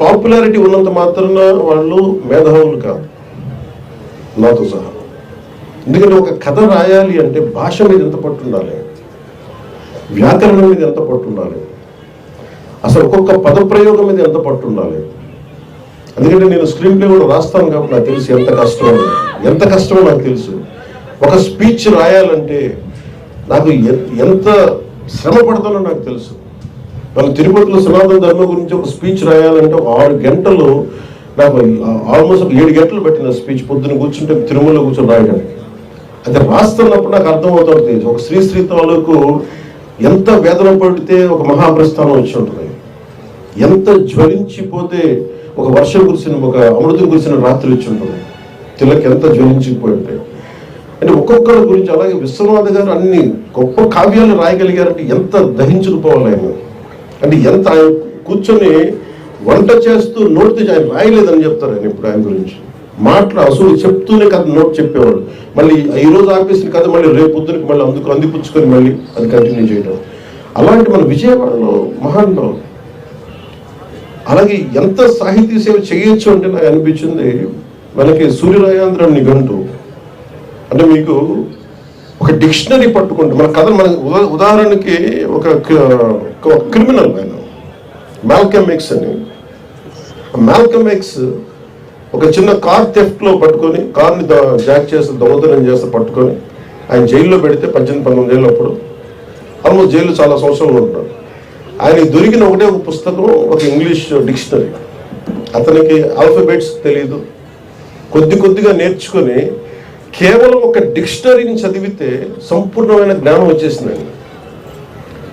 Popularity ఉన్నంత మాత్రాన వాళ్ళు మేధావులు కాదు. నాతో సహా. ఎందుకంటే ఒక కథ రాయాలి అంటే భాష మీద ఎంత పట్టు ఉండాలి? వ్యాకరణం మీద ఎంత పట్టు ఉండాలి? అసలు ఒక్కొక్క పదప్రయోగం మీద ఎంత పట్టు ఉండాలి? ఎందుకంటే నేను స్క్రీన్ ప్లే కూడా రాస్తాను కాబట్టి నాకు తెలుసు ఎంత కష్టమో ఎంత కష్టమో నాకు తెలుసు. ఒక స్పీచ్ రాయాలంటే నాకు ఎంత శ్రమ పడతానో నాకు తెలుసు. వాళ్ళు తిరుపతిలో సనాతన ధర్మం గురించి ఒక స్పీచ్ రాయాలంటే ఒక ఆరు గంటలు నాకు ఆల్మోస్ట్ ఒక ఏడు గంటలు పెట్టిన స్పీచ్ పొద్దున కూర్చుంటే తిరుమలలో కూర్చొని రాయడానికి. అది రాస్తున్నప్పుడు నాకు అర్థమవుతుంది ఒక శ్రీ శ్రీ తాలూకు ఎంత వేదన పడితే ఒక మహాప్రస్థానం వచ్చి ఉంటుంది. ఎంత జ్వలించిపోతే ఒక వర్షం కురిసిన ఒక అమృతం కురిసిన రాత్రి వచ్చి ఉంటుంది. తిలక్ ఎంత జ్వలించిపోయి ఉంటాయి అంటే ఒక్కొక్కరి గురించి అలాగే విశ్వనాథ గారు అన్ని గొప్ప కావ్యాలు రాయగలిగారంటే ఎంత దహించుకుపోవాలి ఆయన. అంటే ఎంత ఆయన కూర్చొని వంట చేస్తూ నోటితో ఆయన రాయలేదని చెప్తారు ఆయన ఇప్పుడు ఆయన గురించి. మాటలు అసలు చెప్తూనే కథ నోట్ చెప్పేవాడు మళ్ళీ ఈ రోజు ఆపేసిన కథ మళ్ళీ రేపు పొద్దునకి మళ్ళీ అందుకు అందిపుచ్చుకొని మళ్ళీ అది కంటిన్యూ చేయడం అలాంటి మన విజయవాడలో మహానుభావులు. అలాగే ఎంత సాహితీ సేవ చేయొచ్చు అంటే నాకు అనిపించింది మనకి సూర్యరాయాంధ్ర నిఘంటు అంటే మీకు ఒక డిక్షనరీ పట్టుకుంటే మన కథ మన ఉదాహరణకి ఒక క్రిమినల్ ఆయన మాల్కమ్ ఎక్స్ అని. మాల్కమ్ ఎక్స్ ఒక చిన్న కార్ థెఫ్ట్లో పట్టుకొని కార్ని జాక్ చేస్తే దొంగతనం చేస్తే పట్టుకొని ఆయన జైల్లో పెడితే పద్దెనిమిది పంతొమ్మిది ఏళ్ళు అప్పుడు ఆల్మోస్ట్ జైలు చాలా సంవత్సరాలు ఉంటాడు ఆయన దొరికిన ఒకటే ఒక పుస్తకం ఒక ఇంగ్లీష్ డిక్షనరీ. అతనికి ఆల్ఫబెట్స్ తెలియదు కొద్ది కొద్దిగా నేర్చుకొని కేవలం ఒక డిక్షనరీని చదివితే సంపూర్ణమైన జ్ఞానం వచ్చేసింది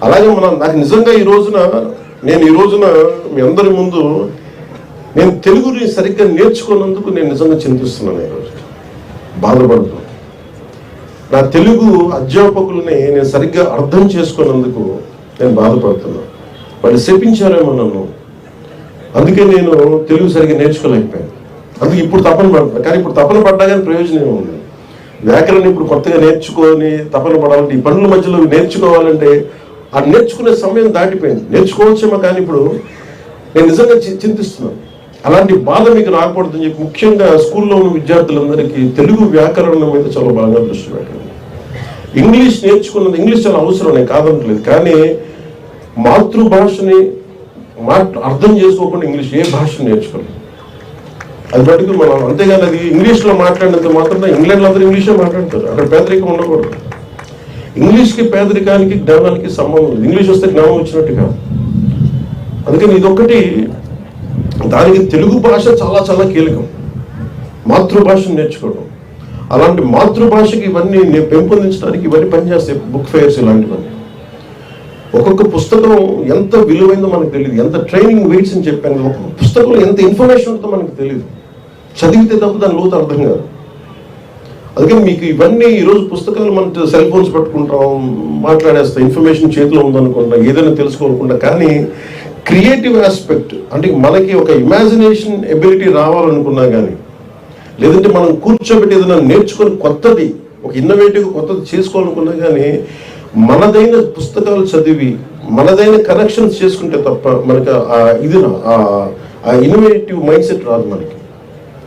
అలాగే మన నాకు నిజంగా ఈ రోజున నేను ఈ రోజున మీ అందరి ముందు నేను తెలుగుని సరిగ్గా నేర్చుకున్నందుకు నేను నిజంగా చింతిస్తున్నాను ఈరోజు బాధపడుతున్నాను నా తెలుగు అధ్యాపకులని నేను సరిగ్గా అర్థం చేసుకున్నందుకు నేను బాధపడుతున్నాను. వాళ్ళు శపించారేమో నన్ను. అందుకే నేను తెలుగు సరిగ్గా నేర్చుకోలేకపోయాను. అందుకే ఇప్పుడు తపన పడుతున్నా. కానీ ఇప్పుడు తపన పడ్డా కానీ ప్రయోజనం ఉంది వ్యాకరణ ఇప్పుడు కొత్తగా నేర్చుకొని తపన పడాలంటే ఈ పనుల మధ్యలో నేర్చుకోవాలంటే ఆ నేర్చుకునే సమయం దాటిపోయింది. నేర్చుకోవచ్చేమో కానీ ఇప్పుడు నేను నిజంగా చింతిస్తున్నాను. అలాంటి బాధ మీకు రాకూడదని చెప్పి ముఖ్యంగా స్కూల్లో ఉన్న విద్యార్థులందరికీ తెలుగు వ్యాకరణం మీద చాలా బాగా దృష్టి పెట్టండి. ఇంగ్లీష్ నేర్చుకున్నది ఇంగ్లీష్ చాలా అవసరం నేను కాదనట్లేదు. కానీ మాతృభాషని మా అర్థం చేసుకోకుండా ఇంగ్లీష్ ఏ భాషను నేర్చుకోలేదు. అది మటుకు మనం. అంతేగాని అది ఇంగ్లీష్లో మాట్లాడినంత మాత్రం ఇంగ్లాండ్లో అందరూ ఇంగ్లీషే మాట్లాడతారు. అక్కడ పేదరికం ఉండకూడదు. ఇంగ్లీష్కి పేదరికానికి జ్ఞానానికి సంబంధం లేదు. ఇంగ్లీష్ వస్తే జ్ఞానం వచ్చినట్టు కాదు. అందుకని ఇదొకటి దానికి తెలుగు భాష చాలా చాలా కీలకం. మాతృభాషను నేర్చుకోవడం. అలాంటి మాతృభాషకి ఇవన్నీ నేను పెంపొందించడానికి ఇవన్నీ పనిచేస్తాయి బుక్ ఫెయిర్స్ ఇలాంటివన్నీ. ఒక్కొక్క పుస్తకం ఎంత విలువైందో మనకు తెలియదు ఎంత ట్రైనింగ్ వెయిట్స్ అని చెప్పాను. ఒక్కొక్క పుస్తకంలో ఎంత ఇన్ఫర్మేషన్ ఉంటుందో మనకు తెలియదు చదివితే తప్ప దాని లోతు అర్థం కాదు. అందుకని మీకు ఇవన్నీ ఈరోజు పుస్తకాలు మన సెల్ ఫోన్స్ పట్టుకుంటాం మాట్లాడేస్తాం ఇన్ఫర్మేషన్ చేతిలో ఉందనుకుంటాం ఏదైనా తెలుసుకోనుకుంటా కానీ క్రియేటివ్ ఆస్పెక్ట్ అంటే మనకి ఒక ఇమాజినేషన్ ఎబిలిటీ రావాలనుకున్నా కానీ లేదంటే మనం కూర్చోబెట్టి ఏదైనా నేర్చుకొని కొత్తది ఒక ఇన్నోవేటివ్ కొత్తది చేసుకోవాలనుకున్నా కానీ మనదైన పుస్తకాలు చదివి మనదైన కనెక్షన్స్ చేసుకుంటే తప్ప మనకి ఆ ఇది ఆ ఇన్నోవేటివ్ మైండ్ సెట్ రాదు మనకి.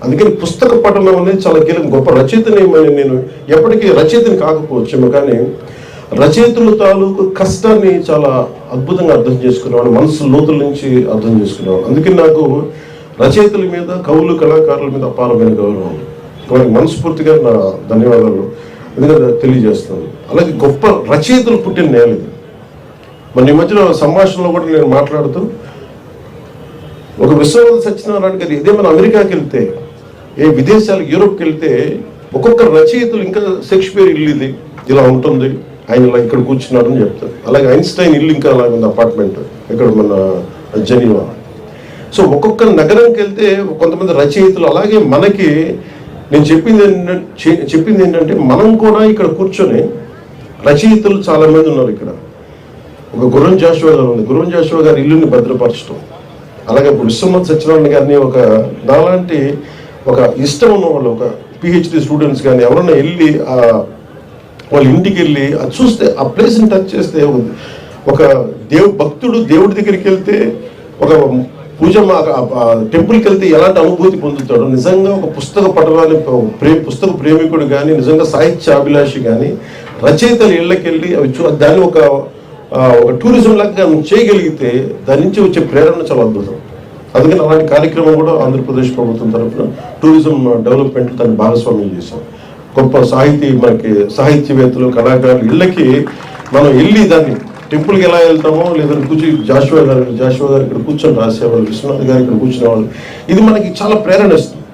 అందుకని పుస్తక పఠనం అనేది చాలా కీలకం. గొప్ప రచయితని నేను ఎప్పటికీ రచయితని కాకపోవచ్చేమో కానీ రచయితల తాలూకు కష్టాన్ని చాలా అద్భుతంగా అర్థం చేసుకునేవాడు మనసు లోతుల నుంచి అర్థం చేసుకునేవాడు. అందుకని నాకు రచయితల మీద కవులు కళాకారుల మీద అపారమైన గౌరవం. వారికి మనస్ఫూర్తిగా నా ధన్యవాదాలు ఎందుకంటే తెలియజేస్తాను అలాగే గొప్ప రచయితలు పుట్టిన నేల ఇది. మన ఈ మధ్యలో సంభాషణలో కూడా నేను మాట్లాడుతూ ఒక విశ్వనాథ సత్యనారాయణ గారు ఇదే మన అమెరికాకి వెళ్తే ఏ విదేశాలకు యూరోప్కి వెళ్తే ఒక్కొక్క రచయితలు ఇంకా షేక్స్పియర్ ఇల్లు ఇది ఇలా ఉంటుంది. ఆయన ఇలా ఇక్కడ కూర్చున్నాడు అని చెప్తారు. అలాగే ఐన్స్టైన్ ఇల్లు ఇంకా అలాగే ఉంది అపార్ట్మెంట్ ఇక్కడ మన జనీవా. సో ఒక్కొక్క నగరంకి వెళ్తే కొంతమంది రచయితలు అలాగే మనకి నేను చెప్పింది ఏంటంటే చెప్పింది ఏంటంటే మనం కూడా ఇక్కడ కూర్చొని రచయితలు చాలామంది ఉన్నారు ఇక్కడ. ఒక గురం జాషువా గారు ఉంది. గురం జాషువా గారి ఇల్లుని భద్రపరచడం అలాగే ఇప్పుడు విశ్వనాథ్ సత్యనారాయణ గారిని ఒక నాలాంటి ఒక ఇష్టం ఉన్న వాళ్ళు ఒక పిహెచ్డి స్టూడెంట్స్ కానీ ఎవరన్నా వెళ్ళి వాళ్ళ ఇంటికి వెళ్ళి అది చూస్తే ఆ ప్లేస్ని టచ్ చేస్తే ఒక- ఒక దేవు భక్తుడు దేవుడి దగ్గరికి వెళ్తే ఒక పూజ టెంపుల్కి వెళ్తే ఎలాంటి అనుభూతి పొందుతాడో? నిజంగా ఒక పుస్తక పఠనాన్ని ప్రే పుస్తక ప్రేమికుడు కానీ నిజంగా సాహిత్య అభిలాషి కానీ రచయితల ఇళ్ళకి వెళ్ళి అవి చూ దాన్ని ఒక ఒక టూరిజం లాగా చేయగలిగితే దాని నుంచి వచ్చే ప్రేరణ చాలా అద్భుతం. అందుకని అలాంటి కార్యక్రమం కూడా ఆంధ్రప్రదేశ్ ప్రభుత్వం తరఫున టూరిజం డెవలప్మెంట్ దాన్ని భాగస్వామ్యం చేశాం. గొప్ప సాహితీ మనకి సాహిత్యవేత్తలు కళాకారులు ఇళ్ళకి మనం వెళ్ళి దాన్ని టెంపుల్కి ఎలా వెళ్తామో లేదంటే కూర్చొని జాషువా గారు జాషువా గారు ఇక్కడ కూర్చొని రాసేవాళ్ళు విశ్వనాథ్ గారు ఇక్కడ కూర్చునేవాళ్ళు ఇది మనకి చాలా ప్రేరణ ఇస్తుంది.